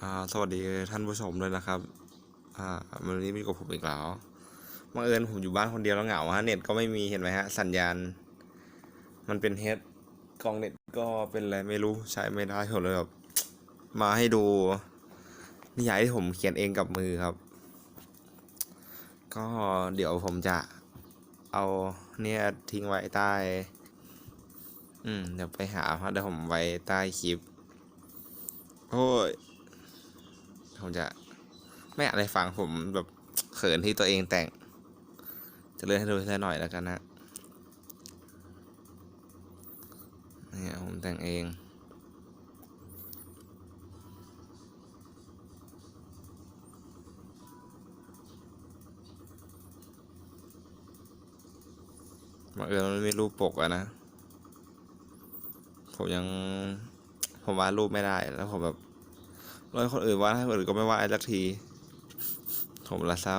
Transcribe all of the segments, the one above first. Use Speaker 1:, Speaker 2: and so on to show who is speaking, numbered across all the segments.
Speaker 1: อ่าสวัสดีท่านผู้ชมด้วยนะครับ อ่าวันนี้มีกับผมอีกแล้วบังเอิญผมอยู่บ้านคนเดียวแล้วเหงาฮะเน็ตก็ไม่มีเห็นไหมฮะสัญญาณ มันเป็นเฮดกล้องเน็ตก็เป็นอะไรไม่รู้ใช้ไม่ได้ผมเลยแบบมาให้ดูนิยายที่ผมเขียนเองกับมือครับ ก็เดี๋ยวผมจะเอาเนี่ยทิ้งไว้ใต้ อืมเดี๋ยวไปหาเพราะเดี๋ยวผมไว้ใต้คลิปโอ้ย ผมจะไม่อยากให้ฟังผมแบบเขินที่ตัวเองแต่ง จะเลื่อนให้ดูสักหน่อยแล้วกันนะเนี่ยผมแต่งเองบังเอิญมันไม่มีรูปปกอะนะ ผมยัง ผมวาดรูปไม่ได้แล้วผมแบบ ร้อยคนอื่นว่าให้คนอื่นก็ไม่ว่าดสักที ผมละเศร้า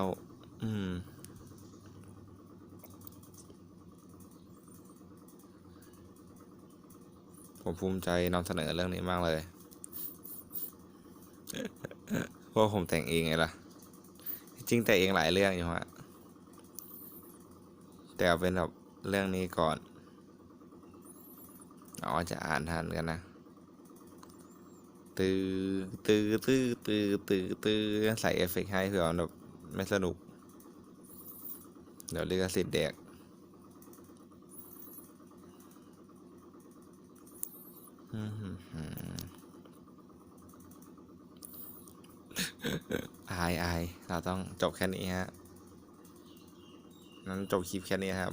Speaker 1: อืมผมภูมิใจนำเสนอเรื่องนี้มากเลย เพราะผมแต่งเองไงล่ะ จริงแต่งเองหลายเรื่องอยู่ฮะ แต่เอาเป็นแบบเรื่องนี้ก่อนอ๋อจะอ่านทันกันนะ ตื้อตื้อตื้อตื้อตื้อตื้อใส่เอฟเฟกต์ให้เผื่อมันแบบไม่สนุก เดี๋ยวลิขสิทธิ์แดกอืมหืมหืมอายอายเราต้องจบแค่นี้ฮะนั้นจบคลิปแค่นี้ครับ